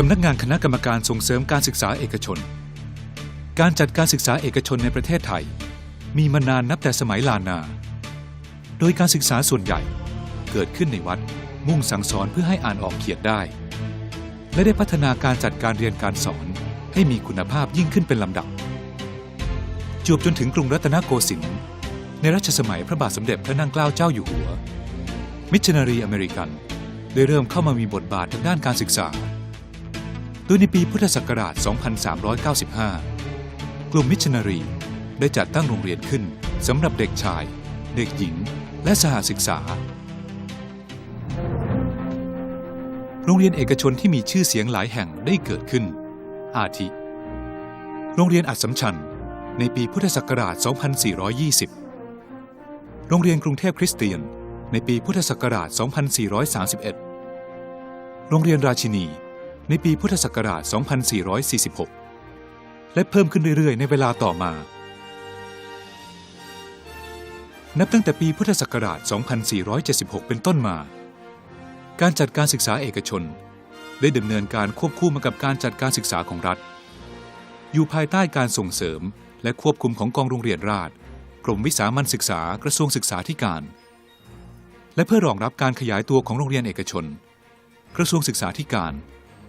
สำนักงานคณะกรรมการส่งเสริมการศึกษาเอกชน การจัดการศึกษาเอกชนในประเทศไทย มีมานานนับแต่สมัยลานา โดยการศึกษาส่วนใหญ่เกิดขึ้นในวัดมุ่งสั่งสอนเพื่อให้อ่านออกเขียนได้ และได้พัฒนาการจัดการเรียนการสอนให้มีคุณภาพยิ่งขึ้นเป็นลำดับ จวบจนถึงกรุงรัตนโกสินทร์ในรัชสมัยพระบาทสมเด็จพระนั่งเกล้าเจ้าอยู่หัว มิชชันนารีอเมริกัน ได้เริ่มเข้ามามีบทบาททางด้านการศึกษา โดยในปีพุทธศักราช 2395 กลุ่มมิชชันนารีได้จัดตั้งโรงเรียนขึ้นสำหรับเด็กชาย เด็กหญิง และสหศึกษา โรงเรียนเอกชนที่มีชื่อเสียงหลายแห่งได้เกิดขึ้น อาทิ โรงเรียนอัดสมชัญในปีพุทธศักราช 2420 โรงเรียนกรุงเทพคริสเตียน ในปีพุทธศักราช 2431 โรงเรียนราชินี ในปีพุทธศักราช 2446 และเพิ่มขึ้นเรื่อยๆ ในเวลาต่อมา นับตั้งแต่ปีพุทธศักราช 2476 เป็นต้นมา การจัดการศึกษาเอกชน ได้ดำเนินการควบคู่มากับการจัดการศึกษาของรัฐ อยู่ภายใต้การส่งเสริมและควบคุมของกองโรงเรียนราษฎรกรมวิสามัญศึกษากระทรวงศึกษาธิการ และเพื่อรองรับการขยายตัวของโรงเรียนเอกชน กระทรวงศึกษาธิการ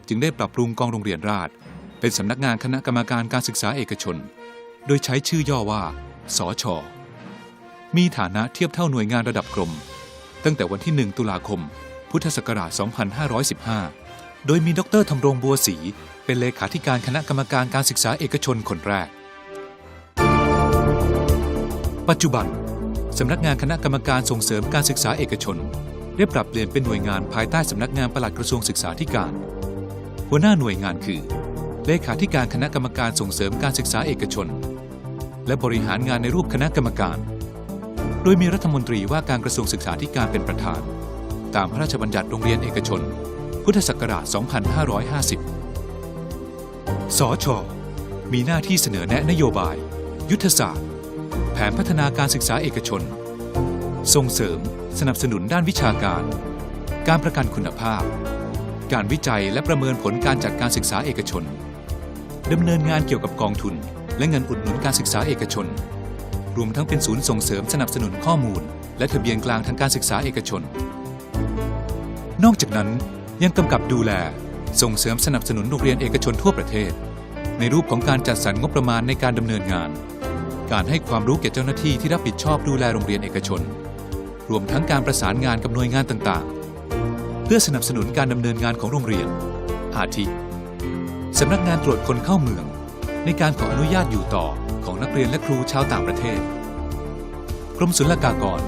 จึงได้ปรับปรุงกองโรงเรียนราษฎรเป็นสำนักงานคณะกรรมการการศึกษาเอกชน โดยใช้ชื่อย่อว่า สช มีฐานะเทียบเท่าหน่วยงานระดับกรม ตั้งแต่วันที่ 1 ตุลาคม พุทธศักราช 2515 โดยมีดรธำรงบัวศรีเป็นเลขาธิการคณะกรรมการการศึกษาเอกชนคนแรก ปัจจุบันสำนักงานคณะกรรมการส่งเสริมการศึกษาเอกชน ได้ปรับเปลี่ยนเป็นหน่วยงานภายใต้สำนักงานปลัดกระทรวงศึกษาธิการ หัวหน้าหน่วยงานคือ เลขาธิการคณะกรรมการส่งเสริมการศึกษาเอกชน และบริหารงานในรูปคณะกรรมการ โดยมีรัฐมนตรีว่าการกระทรวงศึกษาธิการเป็นประธาน ตามพระราชบัญญัติโรงเรียนเอกชน พุทธศักราช 2550 สช มีหน้าที่เสนอแนะนโยบาย ยุทธศาสตร์ แผนพัฒนาการศึกษาเอกชน ส่งเสริม สนับสนุนด้านวิชาการ การประกันคุณภาพ การวิจัยและประเมินผลการจัดการศึกษาเอกชนดำเนินงานเกี่ยวกับกองทุน และเงินอุดหนุนการศึกษาเอกชน รวมทั้งเป็นศูนย์ส่งเสริมสนับสนุนข้อมูล และทะเบียนกลางทางการศึกษาเอกชน นอกจากนั้นยังกำกับดูแล ส่งเสริมสนับสนุนโรงเรียนเอกชนทั่วประเทศ ในรูปของการจัดสรรงบประมาณในการดำเนินงาน การให้ความรู้แก่เจ้าหน้าที่ที่รับผิดชอบดูแลโรงเรียนเอกชน รวมทั้งการประสานงานกับหน่วยงานต่างๆ พื่อสนับสนุนการดำเนินงานของโรงเรียน อาทิ สำนักงานตรวจคนเข้าเมือง ในการขออนุญาตอยู่ต่อของนักเรียนและครูชาวต่างประเทศ กรมศุลกากร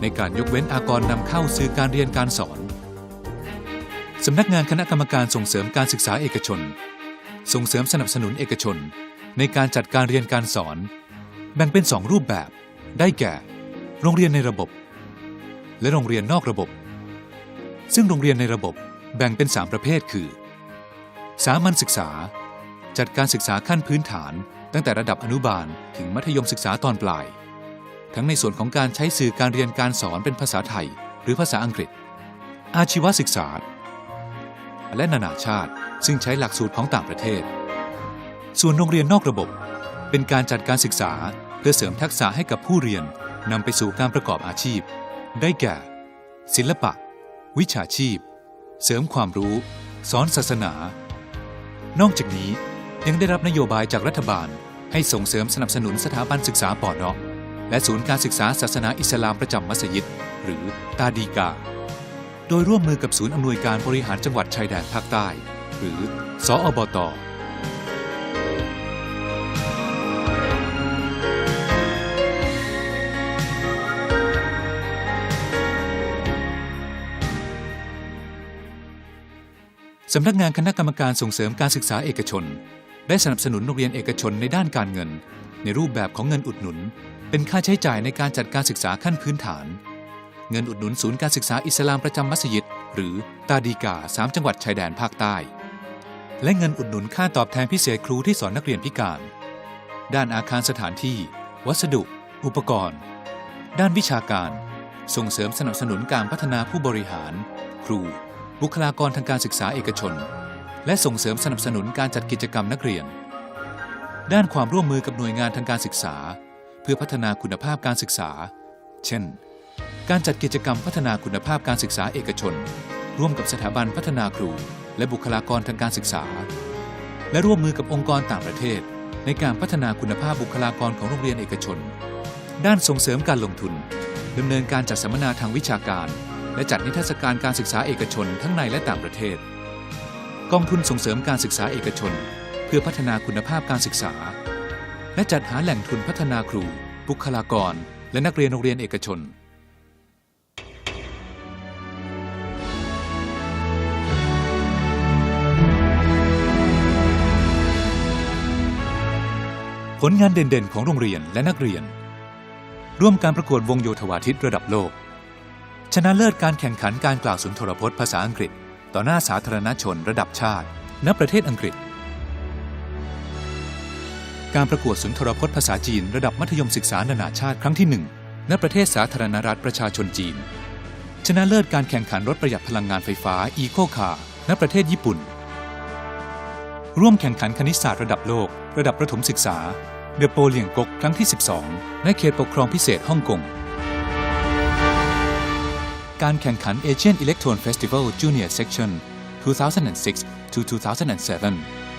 ในการยกเว้นอากรนำเข้าสื่อการเรียนการสอน สำนักงานคณะกรรมการส่งเสริมการศึกษาเอกชน ส่งเสริมสนับสนุนเอกชน ในการจัดการเรียนการสอน แบ่งเป็นสองรูปแบบ ได้แก่ โรงเรียนในระบบ และโรงเรียนนอกระบบ ซึ่งโรงเรียนในระบบแบ่งเป็น 3 ประเภทคือ สามัญศึกษา จัดการศึกษาขั้นพื้นฐาน ตั้งแต่ระดับอนุบาลถึงมัธยมศึกษาตอนปลาย ทั้งในส่วนของการใช้สื่อการเรียนการสอนเป็นภาษาไทย หรือภาษาอังกฤษ อาชีวศึกษา และนานาชาติ ซึ่งใช้หลักสูตรของต่างประเทศ ส่วนโรงเรียนนอกระบบ เป็นการจัดการศึกษาเพื่อเสริมทักษะให้กับผู้เรียนนำไปสู่การประกอบอาชีพ ได้แก่ ศิลปะ วิชาชีพ เสริมความรู้ สอนศาสนา นอกจากนี้ยังได้รับนโยบายจากรัฐบาล ให้ส่งเสริมสนับสนุนสถาบันศึกษาปอเนาะและศูนย์การศึกษาศาสนาอิสลามประจำมัสยิด หรือตาดีกา โดยร่วมมือกับศูนย์อำนวยการบริหารจังหวัดชายแดนภาคใต้ หรือสออบต สำนักงานคณะกรรมการส่งเสริมการศึกษาเอกชน ได้สนับสนุนโรงเรียนเอกชนในด้านการเงิน ในรูปแบบของเงินอุดหนุน เป็นค่าใช้จ่ายในการจัดการศึกษาขั้นพื้นฐาน เงินอุดหนุนศูนย์การศึกษาอิสลามประจำมัสยิด หรือตาดีกาสามจังหวัดชายแดนภาคใต้ และเงินอุดหนุนค่าตอบแทนพิเศษครูที่สอนนักเรียนพิการ ด้านอาคารสถานที่ วัสดุ อุปกรณ์ ด้านวิชาการ ส่งเสริมสนับสนุนการพัฒนาผู้บริหาร ครู บุคลากรทางการศึกษาเอกชน และส่งเสริมสนับสนุนการจัดกิจกรรมนักเรียน ด้านความร่วมมือกับหน่วยงานทางการศึกษา เพื่อพัฒนาคุณภาพการศึกษา เช่น การจัดกิจกรรมพัฒนาคุณภาพการศึกษาเอกชน ร่วมกับสถาบันพัฒนาครู และบุคลากรทางการศึกษา และร่วมมือกับองค์กรต่างประเทศ ในการพัฒนาคุณภาพบุคลากรของโรงเรียนเอกชน ด้านส่งเสริมการลงทุนดำเนินการจัดสัมมนาทางวิชาการ และจัดนิทรรศการการศึกษาเอกชนทั้งในและต่างประเทศ กองทุนส่งเสริมการศึกษาเอกชน เพื่อพัฒนาคุณภาพการศึกษา และจัดหาแหล่งทุนพัฒนาครู บุคลากร และนักเรียนโรงเรียนเอกชนผลงานเด่นๆ ของโรงเรียนและนักเรียน ร่วมการประกวดวงโยธวาทิตระดับโลก ชนะเลิศการแข่งขันการกล่าวสุนทรพจน์ภาษาอังกฤษ ต่อหน้าสาธารณชนระดับชาติ ณ ประเทศอังกฤษ การประกวดสุนทรพจน์ภาษาจีนระดับมัธยมศึกษานานาชาติครั้งที่ 1 ณ ประเทศสาธารณรัฐประชาชนจีน ชนะเลิศการแข่งขันรถประหยัดพลังงานไฟฟ้าอีโคคาร์ณ ประเทศญี่ปุ่น ร่วมแข่งขันคณิตศาสตร์ระดับโลก ระดับประถมศึกษาเดอะโปเลียงกกครั้งที่ 12 ในเขตปกครองพิเศษฮ่องกง การแข่งขัน Asian Electron Festival Junior Section 2006 to 2007